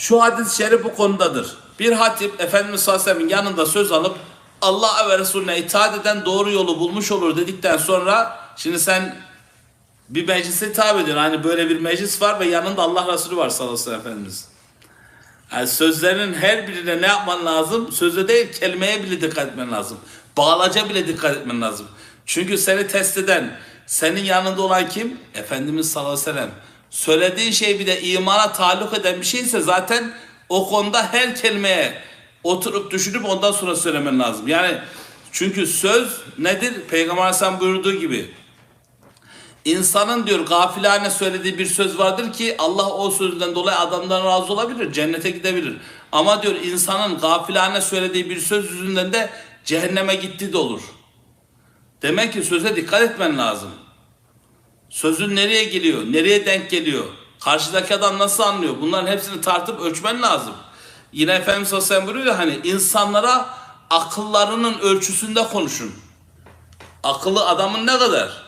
Şu hadis-i şerif bu konudadır. Bir hatip Efendimiz sallallahu aleyhi ve sellem'in yanında söz alıp Allah'a ve Resulüne itaat eden doğru yolu bulmuş olur dedikten sonra şimdi sen bir meclise hitap ediyorsun. Hani böyle bir meclis var ve yanında Allah Resulü var sallallahu aleyhi ve Efendimiz. Yani sözlerinin her birine ne yapman lazım? Söze değil kelimeye bile dikkat etmen lazım. Bağlaca bile dikkat etmen lazım. Çünkü seni test eden, senin yanında olan kim? Efendimiz sallallahu aleyhi ve sellem. Söylediğin şey bir de imana taluk eden bir şeyse zaten o konuda her kelimeye oturup düşünüp ondan sonra söylemen lazım. Yani çünkü söz nedir? Peygamber Aleyhisselam buyurduğu gibi İnsanın diyor gafilane söylediği bir söz vardır ki Allah o sözden dolayı adamdan razı olabilir, cennete gidebilir. Ama diyor insanın gafilane söylediği bir söz yüzünden de cehenneme gittiği de olur. Demek ki söze dikkat etmen lazım. Sözün nereye geliyor, nereye denk geliyor, karşıdaki adam nasıl anlıyor bunların hepsini tartıp ölçmen lazım. Yine Efendimiz sallallahu aleyhi ve sellem buyuruyor hani insanlara akıllarının ölçüsünde konuşun. Akıllı adamın ne kadar?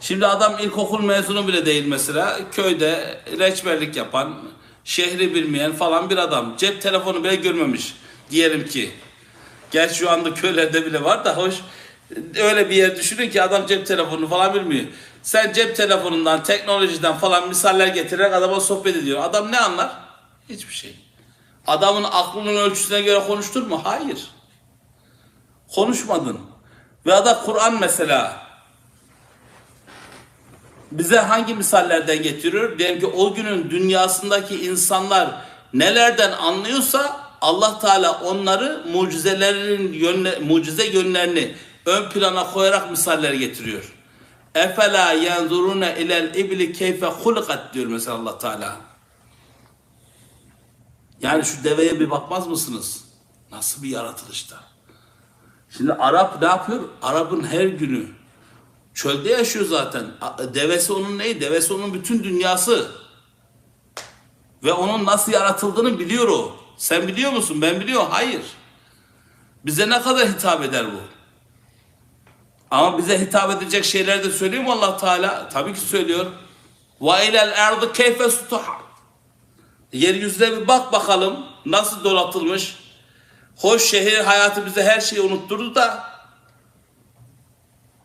Şimdi adam ilkokul mezunu bile değil mesela. Köyde reçberlik yapan, şehri bilmeyen falan bir adam. Cep telefonu bile görmemiş diyelim ki. Gerçi şu anda köylerde bile var da hoş. Öyle bir yer düşünün ki adam cep telefonu falan bilmiyor. Sen cep telefonundan, teknolojiden falan misaller getirerek adama sohbet ediyor. Adam ne anlar? Hiçbir şey. Adamın aklının ölçüsüne göre konuştur mu? Hayır. Konuşmadın. Ve da Kur'an mesela bize hangi misallerden getiriyor? Diyelim ki o günün dünyasındaki insanlar nelerden anlıyorsa Allah Teala onları mucizelerin yönle, mucize yönlerini ön plana koyarak misaller getiriyor. Efela yenzurune ilel ibli keyfe hulikat diyor mesela Allah Teala. Yani şu deveye bir bakmaz mısınız? Nasıl bir yaratılışta? Şimdi Arap ne yapıyor? Arap'ın her günü Çölde yaşıyor zaten. A- Devesi onun neyi? Devesi onun bütün dünyası. Ve onun nasıl yaratıldığını biliyor o. Sen biliyor musun? Ben biliyorum. Hayır. Bize ne kadar hitap eder bu? Ama bize hitap edecek şeyler de söylüyor mu Allah Teala? Tabii ki söylüyor. İlel erdi keyfe sutuha. Yeryüzüne bir bak bakalım nasıl donatılmış. Hoş şehir hayatı bize her şeyi unutturdu da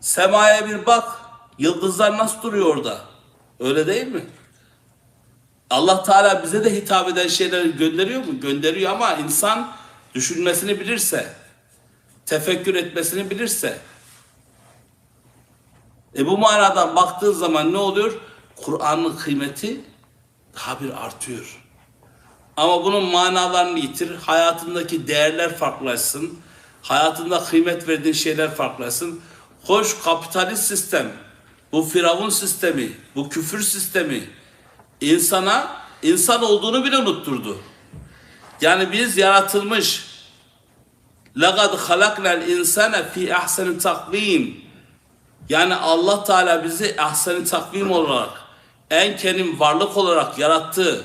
Semaya bir bak. Yıldızlar nasıl duruyor orada? Öyle değil mi? Allah Teala bize de hitap eden şeyleri gönderiyor mu? Gönderiyor ama insan düşünmesini bilirse, tefekkür etmesini bilirse. E bu manadan baktığı zaman ne oluyor? Kur'an'ın kıymeti daha bir artıyor. Ama bunun manalarını yitir, hayatındaki değerler farklılaşsın, hayatında kıymet verdiğin şeyler farklılaşsın. Hoş kapitalist sistem, bu firavun sistemi, bu küfür sistemi insana insan olduğunu bile unutturdu. Yani biz yaratılmış لَقَدْ خَلَقْنَا الْاِنْسَانَ فِي اَحْسَنِ takvim yani Allah Teala bizi ahsen takvim olarak en kerim varlık olarak yarattığı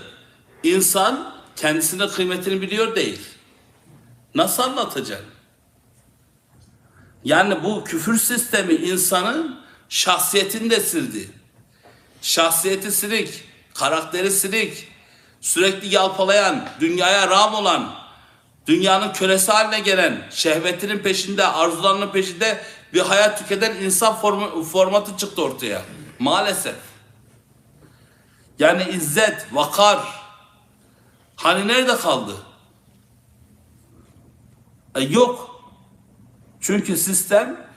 insan kendisine kıymetini biliyor değil. Nasıl anlatacaksın? Yani bu küfür sistemi insanın şahsiyetini de sildi. Şahsiyeti silik, karakteri silik, sürekli yalpalayan, dünyaya ram olan, dünyanın kölesi haline gelen, şehvetinin peşinde, arzularının peşinde bir hayat tüketen insan formu, formatı çıktı ortaya. Maalesef. Yani izzet, vakar, hani nerede kaldı? E, yok. Çünkü sistem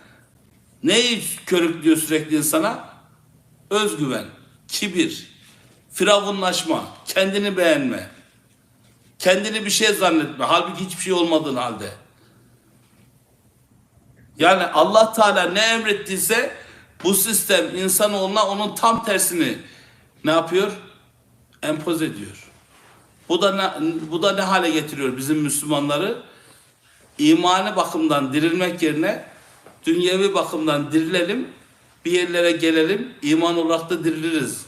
neyi körüklüyor sürekli insana? Özgüven, kibir, firavunlaşma, kendini beğenme, kendini bir şey zannetme, halbuki hiçbir şey olmadığın halde. Yani Allah Teala ne emrettiyse bu sistem insanoğluna onun tam tersini ne yapıyor? Empoze ediyor. Bu da ne, bu da ne hale getiriyor bizim Müslümanları? imani bakımdan dirilmek yerine dünyevi bakımdan dirilelim, bir yerlere gelelim, iman olarak da diriliriz.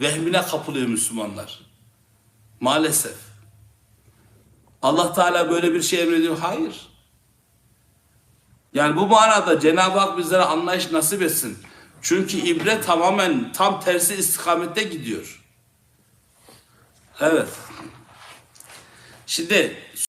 Vehmine kapılıyor Müslümanlar. Maalesef. Allah Teala böyle bir şey emrediyor. Hayır. Yani bu manada Cenab-ı Hak bizlere anlayış nasip etsin. Çünkü ibre tamamen tam tersi istikamette gidiyor. Evet. Şimdi